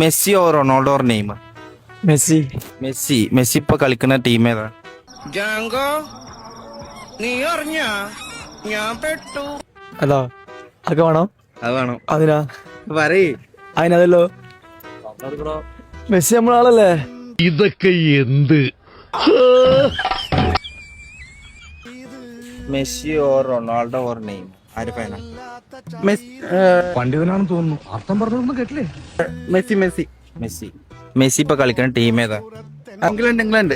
Messi or Ronaldo or Neymar? Messi. Messi. Messi ഇപ്പൊ കളിക്കുന്ന team ഏതാ? ജാങ്കോ നീ അറിഞ്ഞ? ഞാൻ പെട്ടു. അതാ. അതൊക്കെ വേണോ? അത് വേണം. അതിനാ? പറയേ. അതിനതല്ലോ. മെസ്സി നമ്മളാളല്ലേ ഇതൊക്കെ എന്ത്? Messi or Ronaldo or Neymar? പണ്ഡിതനാണെന്ന് തോന്നുന്നു. അർത്ഥം പറഞ്ഞൊന്നും കേട്ടില്ലേ? Messi Messi. മെസ്സി. മെസ്സി ഇപ്പൊ കളിക്കുന്ന ടീം ഏതാ? England England.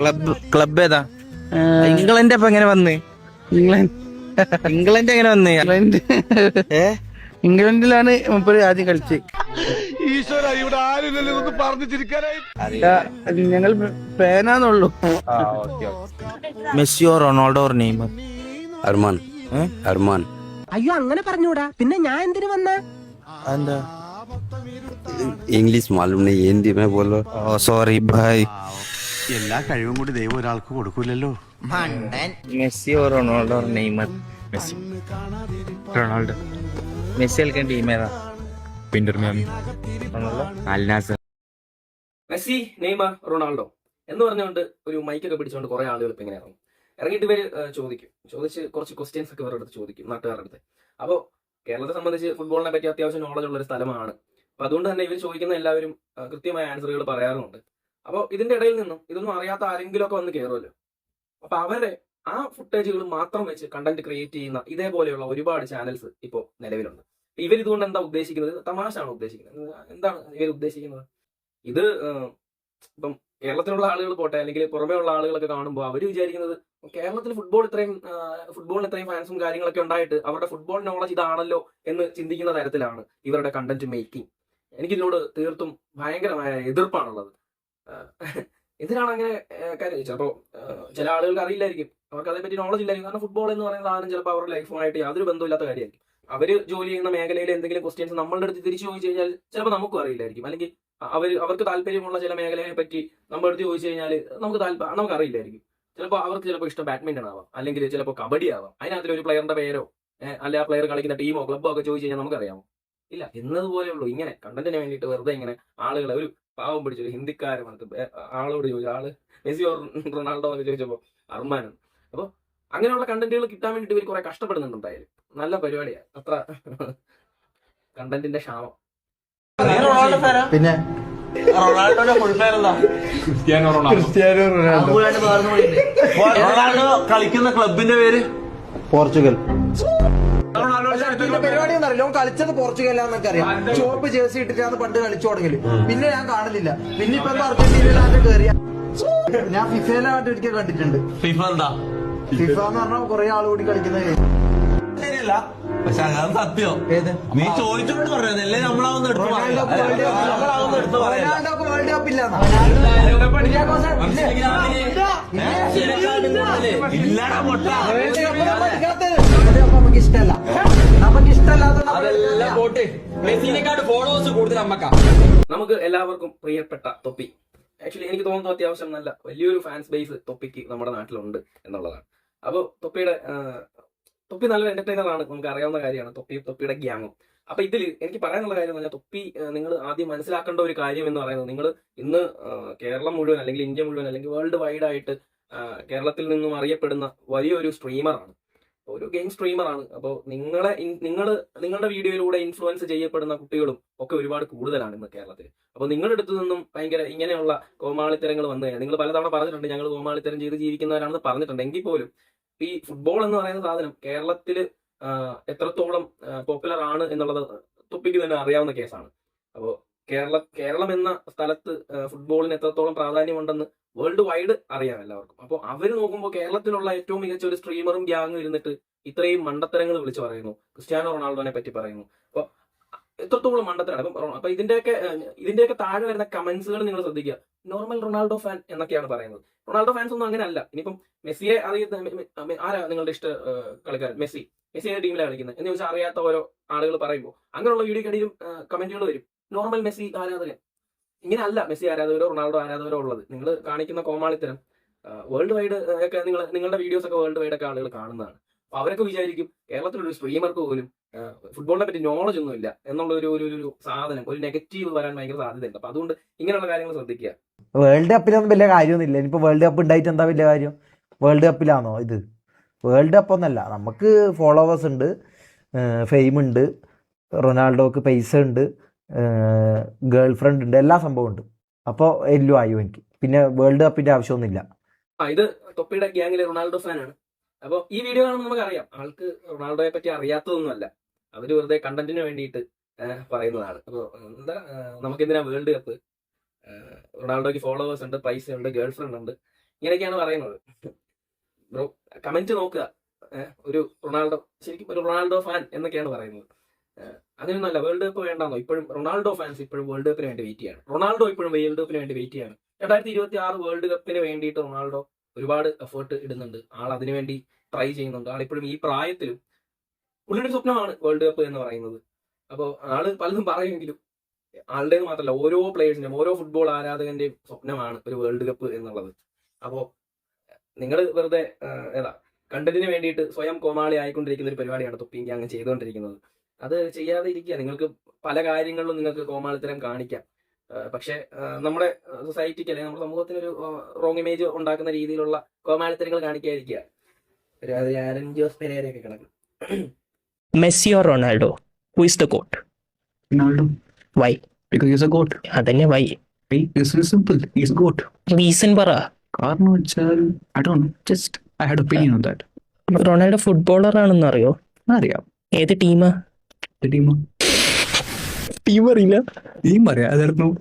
ക്ലബ് ക്ലബ് ഏതാ? ഇംഗ്ലണ്ട് അപ്പൊ എങ്ങനെ വന്ന്? ഇംഗ്ലണ്ട്. ഇംഗ്ലണ്ട് എങ്ങനെ വന്ന്? ഇംഗ്ലണ്ട്. ഇംഗ്ലണ്ടിലാണ് മുപ്പത് ആദ്യം കളിച്ചത്. ഈശ്വര ഇവിടെ ആരില്ലല്ലോ ഒന്ന് പറഞ്ഞു ചിരിക്കാനായി ഞങ്ങൾ പേനാന്നുള്ളൂ. മെസ്സിയോ റൊണാൾഡോ നെയ്മർ? അർമാൻ. അർമാൻ. അയ്യോ അങ്ങനെ പറഞ്ഞൂടാ. പിന്നെ ഞാൻ എന്തിനു വന്ന? എന്താ ഇംഗ്ലീഷ് മാലും ഹിന്ദി പോലോ. സോറി ഭായ് എല്ലാ കഴിവും കൂടി ദൈവം ഒരാൾക്ക് കൊടുക്കൂലല്ലോ. Messi or Ronaldo Neymar? Messi. Ronaldo. Messi കളിക്കേണ്ട ടീമേതാ മെസ്സി നെയ്മ റൊണാൾഡോ എന്ന് പറഞ്ഞുകൊണ്ട് ഒരു മൈക്കൊക്കെ പിടിച്ചുകൊണ്ട് കുറെ ആളുകൾ ഇപ്പൊ ഇങ്ങനെ ഇറങ്ങും. ഇറങ്ങിയിട്ട് ഇവർ ചോദിക്കും. ചോദിച്ച് കുറച്ച് ക്വസ്റ്റ്യൻസ് ഒക്കെ ഇവരുടെ അടുത്ത് ചോദിക്കും നാട്ടുകാരുടെ അടുത്ത്. അപ്പോൾ കേരളത്തെ സംബന്ധിച്ച് ഫുട്ബോളിനെ പറ്റി അത്യാവശ്യം നോളജ് ഉള്ള ഒരു സ്ഥലമാണ്. അപ്പൊ അതുകൊണ്ട് തന്നെ ഇവർ ചോദിക്കുന്ന എല്ലാവരും കൃത്യമായ ആൻസറുകൾ പറയാറുമുണ്ട്. അപ്പോൾ ഇതിന്റെ ഇടയിൽ നിന്നും ഇതൊന്നും അറിയാത്ത ആരെങ്കിലും ഒക്കെ വന്ന് കയറുമല്ലോ അപ്പൊ അവരെ ആ ഫുട്ടേജുകൾ മാത്രം വെച്ച് കണ്ടന്റ് ക്രിയേറ്റ് ചെയ്യുന്ന ഇതേപോലെയുള്ള ഒരുപാട് ചാനൽസ് ഇപ്പോൾ നിലവിലുണ്ട്. ഇവർ ഇതുകൊണ്ട് എന്താ ഉദ്ദേശിക്കുന്നത്? തമാശയാണ് ഉദ്ദേശിക്കുന്നത്? എന്താണ് ഇവർ ഉദ്ദേശിക്കുന്നത് ഇത് ഇപ്പം കേരളത്തിലുള്ള ആളുകൾ പോട്ടെ അല്ലെങ്കിൽ പുറമേ ഉള്ള ആളുകളൊക്കെ കാണുമ്പോൾ അവർ വിചാരിക്കുന്നത് കേരളത്തിൽ ഫുട്ബോൾ ഇത്രയും ഫുട്ബോളിന് ഇത്രയും ഫാൻസും കാര്യങ്ങളൊക്കെ ഉണ്ടായിട്ട് അവരുടെ ഫുട്ബോൾ നോളജ് ഇതാണല്ലോ എന്ന് ചിന്തിക്കുന്ന തരത്തിലാണ് ഇവരുടെ കണ്ടന്റ് മേക്കിംഗ് എനിക്കിതിനോട് തീർത്തും ഭയങ്കരമായ എതിർപ്പാണുള്ളത്. എന്തിനാണ് അങ്ങനെ കാര്യം ചിലപ്പോൾ ചില ആളുകൾക്ക് അറിയില്ലായിരിക്കും. അവർക്ക് അതേപറ്റി നോളജ് ഇല്ലായിരിക്കും. കാരണം ഫുട്ബോൾ എന്ന് പറയുന്ന സാധനം ചിലപ്പോൾ അവരുടെ ലൈഫുമായിട്ട് യാതൊരു ബന്ധമില്ലാത്ത കാര്യമായിരിക്കും. അവർ ജോലി ചെയ്യുന്ന മേഖലയിൽ എന്തെങ്കിലും ക്വസ്റ്റ്യൻസ് നമ്മളുടെ അടുത്ത് തിരിച്ചു ചോദിച്ചു കഴിഞ്ഞാൽ ചിലപ്പോൾ നമുക്കും അറിയില്ലായിരിക്കും. അല്ലെങ്കിൽ അവർ അവർക്ക് താല്പര്യമുള്ള ചില മേഖലയെ പറ്റി നമ്മുടെ അടുത്ത് ചോദിച്ചു കഴിഞ്ഞാൽ നമുക്ക് താല്പര്യം നമുക്ക് അറിയില്ലായിരിക്കും. ചിലപ്പോൾ അവർക്ക് ചിലപ്പോൾ ഇഷ്ടം ബാഡ്മിന്റൺ ആവാം. അല്ലെങ്കിൽ ചിലപ്പോൾ കബഡി ആവാം. അതിനകത്തിൽ ഒരു പ്ലെയറിന്റെ പേരോ അല്ല ആ പ്ലെയർ കളിക്കുന്ന ടീമോ ക്ലബ്ബോ ഒക്കെ ചോദിച്ചു കഴിഞ്ഞാൽ നമുക്കറിയാമോ? ഇല്ല എന്നതുപോലെയുള്ളൂ ഇങ്ങനെ കണ്ടന്റിന് വേണ്ടിയിട്ട് വെറുതെ ഇങ്ങനെ ആളുകളെ ഒരു പാവം പിടിച്ചൊരു ഹിന്ദിക്കാരൻ ആളോട് ചോദിച്ചു ആൾ മെസ്സി ഓർ റൊണാൾഡോ എന്ന് ചോദിച്ചപ്പോൾ അർമാനാണ് അപ്പോൾ അങ്ങനെയുള്ള കണ്ടന്റുകൾ കിട്ടാൻ വേണ്ടിയിട്ട് ഇവർ കുറെ കഷ്ടപ്പെടുന്നുണ്ട് എന്തായാലും. നല്ല പരിപാടിയാണ് അത്ര കണ്ടന്റിന്റെ ക്ഷാമം. പിന്നെ റൊണാൾഡോയുടെ ഫുൾ പേര് എന്താ? Cristiano Ronaldo. റൊണാൾഡോ. കളിക്കുന്ന ക്ലബിന്റെ പേര്? പോർച്ചുഗൽ. പരിപാടി എന്നറിയില്ല ഓൻ കളിച്ചത് പോർച്ചുഗലാന്നൊക്കെ അറിയാം. ചുവപ്പ് ജേഴ്സി ഇട്ടിട്ടാണ് പണ്ട് കളിച്ചു തുടങ്ങൽ. പിന്നെ ഞാൻ കാണലില്ല. പിന്നെ ഇപ്പൊ എന്താ അർജന്റീനയിലാണ്ട് കയറിയ ഞാൻ ഫിഫയിലായിട്ട് ഒരിക്കൽ കണ്ടിട്ടുണ്ട്. ഫിഫ എന്താ? ഫിഫ എന്ന് പറഞ്ഞാൽ കുറെ ആളുകൂടി കൂടി ശരിയല്ല പക്ഷെ അങ്ങനെ സത്യം. ഏത്? നീ ചോദിച്ചോണ്ട് പറഞ്ഞല്ലേ നമ്മളാവുന്ന എടുത്ത് പറയാം നമ്മളാവുന്ന എടുത്ത് പറയാം റൊണാൾഡോക്ക് വേൾഡ് കപ്പ് ഇല്ല ഇല്ലടാ പൊട്ട. നമുക്ക് ഇഷ്ടമല്ല. നമുക്ക് ഇഷ്ടമല്ലാത്ത മെസ്സിനെക്കാട് ഫോളോവേഴ്സ് കൂടുതൽ അമ്മക്ക നമുക്ക് എല്ലാവർക്കും പ്രിയപ്പെട്ട തൊപ്പി ആക്ച്വലി എനിക്ക് തോന്നുന്നു അത്യാവശ്യം നല്ല വലിയൊരു ഫാൻസ് ബേസ് തൊപ്പിക്ക് നമ്മുടെ നാട്ടിലുണ്ട് എന്നുള്ളതാണ്. അപ്പോൾ തൊപ്പിയുടെ ആ, തൊപ്പി നല്ലൊരു എന്റർടൈനർ ആണ്. നമുക്ക് അറിയാവുന്ന കാര്യമാണ്. തൊപ്പി തൊപ്പിയുടെ ഗ്യാങ്ങും അപ്പൊ ഇതിൽ എനിക്ക് പറയാനുള്ള കാര്യം എന്ന് പറഞ്ഞാൽ തൊപ്പി നിങ്ങൾ ആദ്യം മനസ്സിലാക്കേണ്ട ഒരു കാര്യം എന്ന് പറയുന്നത് നിങ്ങൾ ഇന്ന് കേരളം മുഴുവൻ അല്ലെങ്കിൽ ഇന്ത്യ മുഴുവൻ അല്ലെങ്കിൽ വേൾഡ് വൈഡ് ആയിട്ട് കേരളത്തിൽ നിന്നും അറിയപ്പെടുന്ന വലിയൊരു സ്ട്രീമറാണ് ഒരു ഗെയിം സ്ട്രീമറാണ് അപ്പോൾ നിങ്ങളെ നിങ്ങൾ നിങ്ങളുടെ വീഡിയോയിലൂടെ ഇൻഫ്ലുവൻസ് ചെയ്യപ്പെടുന്ന കുട്ടികളും ഒക്കെ ഒരുപാട് കൂടുതലാണ് ഇന്ന് കേരളത്തിൽ അപ്പോൾ നിങ്ങളുടെ അടുത്തു നിന്നും ഭയങ്കര ഇങ്ങനെയുള്ള കോമാളിത്തരങ്ങൾ വന്നു കഴിഞ്ഞാൽ നിങ്ങൾ പലതവണ പറഞ്ഞിട്ടുണ്ട് ഞങ്ങൾ കോമാളിത്തരം ചെയ്ത് ജീവിക്കുന്നവരാണെന്ന് പറഞ്ഞിട്ടുണ്ട്. എങ്കിൽ പോലും ഈ ഫുട്ബോൾ എന്ന് പറയുന്ന സാധനം കേരളത്തിൽ എത്രത്തോളം പോപ്പുലർ ആണ് എന്നുള്ളത് തൊപ്പിക്ക് തന്നെ അറിയാവുന്ന കേസാണ്. അപ്പോൾ കേരള കേരളം എന്ന സ്ഥലത്ത് ഫുട്ബോളിന് എത്രത്തോളം പ്രാധാന്യമുണ്ടെന്ന് വേൾഡ് വൈഡ് അറിയാം എല്ലാവർക്കും. അപ്പോൾ അവർ നോക്കുമ്പോൾ കേരളത്തിലുള്ള ഏറ്റവും മികച്ച ഒരു സ്ട്രീമറും ഗ്യാങ്ങും ഇരുന്നിട്ട് ഇത്രയും മണ്ടത്തരങ്ങൾ വിളിച്ചു പറയുന്നു. ക്രിസ്ത്യാനോ റൊണാൾഡോനെ പറ്റി പറയുന്നു. അപ്പോൾ എത്രത്തോളം മണ്ടത്തരാണ്? അപ്പം അപ്പൊ ഇതിന്റെയൊക്കെ ഇതിന്റെയൊക്കെ താഴെ വരുന്ന കമന്റ്സുകൾ നിങ്ങൾ ശ്രദ്ധിക്കുക. നോർമൽ റൊണാൾഡോ ഫാൻ എന്നൊക്കെയാണ് പറയുന്നത്. റൊണാൾഡോ ഫാൻസ് ഒന്നും അങ്ങനെ അല്ല ഇനിയിപ്പം മെസ്സിയെ അറിയുന്ന ആരാ നിങ്ങളുടെ ഇഷ്ട കളിക്കാരൻ? മെസ്സി. മെസ്സി ഏത് ടീമിലാണ് കളിക്കുന്നത്? എന്ന് ചോദിച്ചാൽ അറിയാത്ത ഓരോ ആളുകൾ പറയുമ്പോൾ. അങ്ങനെയുള്ള വീഡിയോക്കടിയിലും കമന്റുകൾ വരും. നോർമൽ മെസ്സി ആരാധകൻ. ഇങ്ങനെ അല്ല മെസ്സി ആരാധകരോ റൊണാൾഡോ ആരാധകരോ ഉള്ളത്. നിങ്ങൾ കാണിക്കുന്ന കോമാളിത്തരം വേൾഡ് വൈഡ് ഒക്കെ നിങ്ങൾ നിങ്ങളുടെ വീഡിയോസ് ഒക്കെ വേൾഡ് വൈഡ് ഒക്കെ ആളുകൾ കാണുന്നതാണ്. അപ്പൊ അവരൊക്കെ വിചാരിക്കും കേരളത്തിലൊരു സ്ട്രീമർക്ക് പോലും ഫുട്ബോളിനെ പറ്റി നോളജ് ഒന്നും ഇല്ല എന്നുള്ള ഒരു ഒരു സാധനം ഒരു നെഗറ്റീവ് വരാൻ ഭയങ്കര സാധ്യതയുണ്ട്. അപ്പൊ അതുകൊണ്ട് ഇങ്ങനെയുള്ള കാര്യങ്ങൾ ശ്രദ്ധിക്കുക. വേൾഡ് കപ്പിലൊന്നും വലിയ കാര്യമൊന്നുമില്ല. ഇനിയിപ്പോൾ വേൾഡ് കപ്പ് ഉണ്ടായിട്ട് എന്താ വലിയ കാര്യം? വേൾഡ് കപ്പിലാണോ ഇത്? വേൾഡ് കപ്പ് ഒന്നല്ല. നമുക്ക് ഫോളോവേഴ്സ് ഉണ്ട്. ഫെയിം ഉണ്ട്. റൊണാൾഡോക്ക് പൈസ ഉണ്ട്. ഗേൾ ഫ്രണ്ട് ഉണ്ട്. എല്ലാ സംഭവം ഉണ്ട്. അപ്പോൾ എല്ലാം ആയോ എനിക്ക്. പിന്നെ വേൾഡ് കപ്പിന്റെ ആവശ്യമൊന്നുമില്ല. ഇത് തൊപ്പിയുടെ ഗ്യാങ്ങിലെ റൊണാൾഡോ ഫാനാണ് അപ്പോൾ ഈ വീഡിയോ കാണുമ്പോൾ നമുക്കറിയാം. ആൾക്ക് റൊണാൾഡോയെ പറ്റി അറിയാത്തതൊന്നുമല്ല. അവർ വെറുതെ കണ്ടന്റിന് വേണ്ടിയിട്ട് പറയുന്നതാണ്. അപ്പോൾ എന്താ നമുക്കെന്തിനാ വേൾഡ് കപ്പ് റൊണാൾഡോയ്ക്ക് ഫോളോവേഴ്സ് ഉണ്ട് പൈസ ഉണ്ട് ഗേൾ ഫ്രണ്ട് ഉണ്ട്. ഇങ്ങനെയൊക്കെയാണ് പറയുന്നത്. ബ്രോ കമന്റ് നോക്കുക. ഒരു റൊണാൾഡോ ശരിക്കും ഒരു റൊണാൾഡോ ഫാൻ എന്നൊക്കെയാണ് പറയുന്നത്. അങ്ങനെയൊന്നുമല്ല വേൾഡ് കപ്പ് വേണ്ടാന്നോ? ഇപ്പോഴും റൊണാൾഡോ ഫാൻസ് ഇപ്പോഴും വേൾഡ് കപ്പിന് വേണ്ടി വെയിറ്റ് ചെയ്യാണ്. റൊണാൾഡോ ഇപ്പോഴും വേൾഡ് കപ്പിന് വേണ്ടി വെയിറ്റ് ചെയ്യാണ്. രണ്ടായിരത്തി ഇരുപത്തി ആറ് വേൾഡ് കപ്പിന് വേണ്ടിയിട്ട് റൊണാൾഡോ ഒരുപാട് എഫേർട്ട് ഇടുന്നുണ്ട്. ആൾ അതിനുവേണ്ടി ട്രൈ ചെയ്യുന്നുണ്ട്. ആളിപ്പോഴും ഈ പ്രായത്തിലും പുള്ളിയുടെ സ്വപ്നമാണ് വേൾഡ് കപ്പ് എന്ന് പറയുന്നത്. അപ്പോൾ ആൾ പലതും പറയുമെങ്കിലും ആളുടെ മാത്രമല്ല ഓരോ പ്ലേയേഴ്സിന്റെയും ഓരോ ഫുട്ബോൾ ആരാധകന്റെയും സ്വപ്നമാണ് ഒരു വേൾഡ് കപ്പ് എന്നുള്ളത്. അപ്പോൾ നിങ്ങൾ വെറുതെ ഏതാ കണ്ടന്റിന് വേണ്ടിയിട്ട് സ്വയം കോമാളി ആയിക്കൊണ്ടിരിക്കുന്ന ഒരു പരിപാടിയാണ് തൊപ്പിയും അങ്ങ് ചെയ്തുകൊണ്ടിരിക്കുന്നത്. അത് ചെയ്യാതെ ഇരിക്കുക നിങ്ങൾക്ക് പല കാര്യങ്ങളിലും നിങ്ങൾക്ക് കോമാളിത്തരം കാണിക്കാം. പക്ഷെ നമ്മുടെ സൊസൈറ്റിക്ക് അല്ലെങ്കിൽ നമ്മുടെ സമൂഹത്തിന് ഒരു റോങ് ഇമേജ് ഉണ്ടാക്കുന്ന രീതിയിലുള്ള കോമാളിത്തരങ്ങൾ കാണിക്കാതിരിക്കുക ഒരു ആരൻ ജോസ് പെരേരയൊക്കെ കിടക്കും. Messi or Ronaldo who is the goat Ronaldo. Why because is a അതന്നെ why simple is goat reason പറ. കാരണം വെച്ചാൽ I just I had opinion on that Ronaldo footballer ആണെന്ന് അറിയോ? അറിയാം. ഏത് ടീമാ ടീമാ ടീം അറിയില്ല. ടീം അറിയാം. അതായിരുന്നു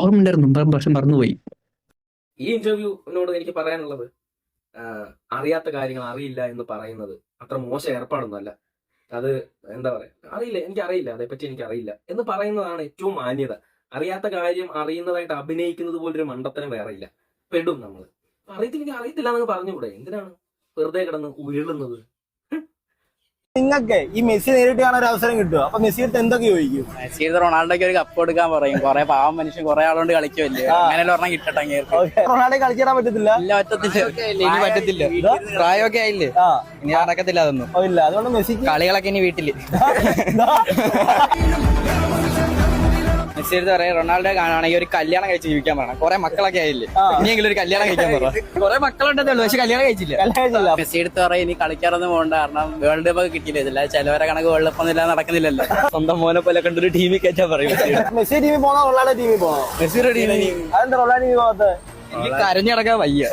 ഓർമ്മയുണ്ടായിരുന്നു പ- പക്ഷെ മറന്നുപോയി. ഈ ഇന്റർവ്യൂവിനോട് എനിക്ക് പറയാനുള്ളത് അറിയാത്ത കാര്യങ്ങൾ അറിയില്ല എന്ന് പറയുന്നത് അത്ര മോശം ഏർപ്പാടൊന്നുമല്ല. അത് എന്താ പറയാ അറിയില്ല എനിക്ക് അറിയില്ല അതേപ്പറ്റി എനിക്ക് അറിയില്ല എന്ന് പറയുന്നതാണ് ഏറ്റവും മാന്യത. അറിയാത്ത കാര്യം അറിയുന്നതായിട്ട് അഭിനയിക്കുന്നത് പോലൊരു മണ്ടത്തരം വേറെ ഇല്ല പെടും നമ്മൾ അറിയത്തില്ലെങ്കിൽ അറിയത്തില്ല എന്നൊക്കെ പറഞ്ഞുകൂടെ? എന്തിനാണ് വെറുതെ കിടന്ന് ഉരുളുന്നത്? നിങ്ങൾക്ക് ഈ മെസ്സി നേരിട്ട് കാണാൻ ഒരു അവസരം കിട്ടുമോ അപ്പൊ മെസ്സി അടുത്ത് എന്തൊക്കെ ചോദിക്കും? മെസ്സി റൊണാൾഡോയ്ക്ക് ഒരു കപ്പ് കൊടുക്കാൻ പറയും. കുറെ പാവം മനുഷ്യൻ കുറെ ആളുകൊണ്ട് കളിക്കുമല്ലേ അങ്ങനെ ഒരെണ്ണം കിട്ടട്ടെ. റൊണാൾഡോ കളിച്ചിടാൻ പറ്റത്തില്ല? ഇല്ല പറ്റത്തില്ല. ഇനി പറ്റത്തില്ല. പ്രായമൊക്കെ ആയില്ലേ? ഇനി നടക്കത്തില്ല അതൊന്നും. ഓ, ഇല്ല. അതുകൊണ്ട് മെസ്സി കളികളൊക്കെ ഇനി വീട്ടിൽ. മെസ്സി എടുത്ത് പറയാം റൊണാൾഡോ കാണുകയാണെങ്കിൽ ഒരു കല്യാണം കഴിച്ച് ജീവിക്കാൻ പറയണം. കുറെ മക്കളൊക്കെ ആയില്ലേ? ഇനിയെങ്കിലും ഒരു കല്യാണം കഴിക്കാൻ പറ. കുറെ മക്കളുണ്ടെന്നേ ഉള്ളൂ പക്ഷെ കല്യാണം കഴിച്ചില്ല. മെസ്സി എടുത്ത് പറയാം ഇനി കളിക്കാറൊന്നും പോകണ്ട കാരണം വേൾഡ് കപ്പ് കിട്ടിയില്ല? ഇതില്ല ചിലവരെ കണക്ക് വേൾഡ് കപ്പ് ഒന്നും നടക്കുന്നില്ലല്ലോ. സ്വന്തം മോനെ പോലെ കണ്ടൊരു ടീമിൽ കയറ്റാൻ പറയും മെസ്സി. ടീമിൽ പോണോ? റൊണാൾഡോ ടീമിൽ പോണോ? മെസ്സിയുടെ ടീമിൽ അതെന്താ റൊണാൾഡോ ടീമിൽ പോകാത്ത എനിക്ക് കരഞ്ഞടക്കാൻ വയ്യ.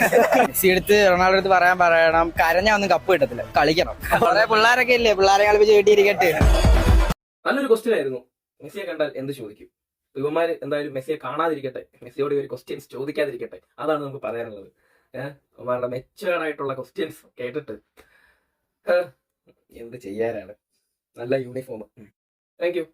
മെസ്സി എടുത്ത് റൊണാൾഡോ എടുത്ത് പറയാൻ പറയണം. കരഞ്ഞാ ഒന്നും കപ്പ് കിട്ടത്തില്ല. കളിക്കണം. കുറെ പിള്ളേരൊക്കെ ഇല്ലേ? പിള്ളേരെ കളിപ്പിച്ച് വീട്ടിയിരിക്കട്ടെ നല്ലൊരു ക്വസ്റ്റ്യൻ ആയിരുന്നു. മെസ്സിയെ കണ്ടാൽ എന്ത് ചോദിക്കും? യുവമാര് എന്തായാലും മെസ്സിയെ കാണാതിരിക്കട്ടെ. മെസ്സിയോട് ഒരു ക്വസ്റ്റ്യൻസ് ചോദിക്കാതിരിക്കട്ടെ. അതാണ് നമുക്ക് പറയാനുള്ളത്. ഏഹ് അവന്മാരുടെ മെച്ചുവേർഡ് ആയിട്ടുള്ള ക്വസ്റ്റ്യൻസ് കേട്ടിട്ട്. എന്ത് ചെയ്യാനാണ്? നല്ല യൂണിഫോം താങ്ക് യു